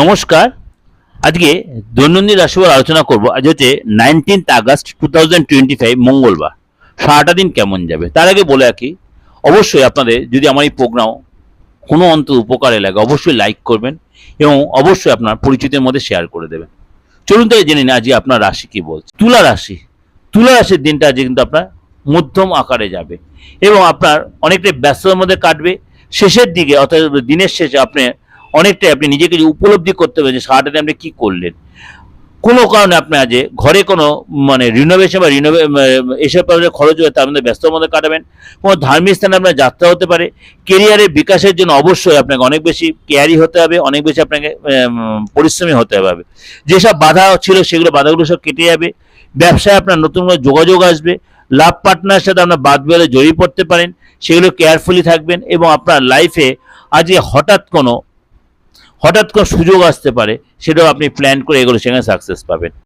নমস্কার। আজকে দৈনন্দিন রাশিফল আলোচনা করব। আজ হচ্ছে nineteenth August two thousand twenty five মঙ্গলবার। সারাটা দিন কেমন যাবে? তার আগে বলে রাখি, অবশ্যই আপনাদের যদি আমার এই প্রোগ্রাম কোনো অন্তর উপকারে লাগে, অবশ্যই লাইক করবেন এবং অবশ্যই আপনার পরিচিতের মধ্যে শেয়ার করে দেবেন। চলুন তাই জেনে নিন আজকে আপনার রাশি কি বলছে। তুলা রাশি। তুলা রাশির দিনটা আজকে কিন্তু আপনার মধ্যম আকারে যাবে এবং আপনার অনেকটাই ব্যস্ততার মধ্যে কাটবে। শেষের দিকে অর্থাৎ দিনের শেষে আপনি অনেকটাই আপনি নিজেকে যে উপলব্ধি করতে পারবেন যে সারাটা দিন আপনি কী করলেন। কোনো কারণে আপনি আজ ঘরে কোনো মানে রিনোভেশন বা রিনোভে এসব কারণে খরচ হয়ে তার মধ্যে ব্যস্ততার মধ্যে কাটাবেন। কোনো ধার্মিক স্থানে আপনার যাত্রা হতে পারে। কেরিয়ারের বিকাশের জন্য অবশ্যই আপনাকে অনেক বেশি কেয়ারি হতে হবে, অনেক বেশি আপনাকে পরিশ্রমী হতে হবে। যেসব বাধা ছিল সেগুলো বাধাগুলো সব কেটে যাবে। ব্যবসায় আপনার নতুন করে যোগাযোগ আসবে। লাভ পার্টনারের সাথে আপনার বাদ বিবাদে জড়িয়ে পড়তে পারেন। সেগুলো কেয়ারফুলি থাকবেন এবং আপনার লাইফে আজকে হঠাৎ কোনো হঠাৎ কোনো সুযোগ আসতে পারে সেটাও আপনি প্ল্যান করে এগুলো সেখানে সাকসেস পাবেন।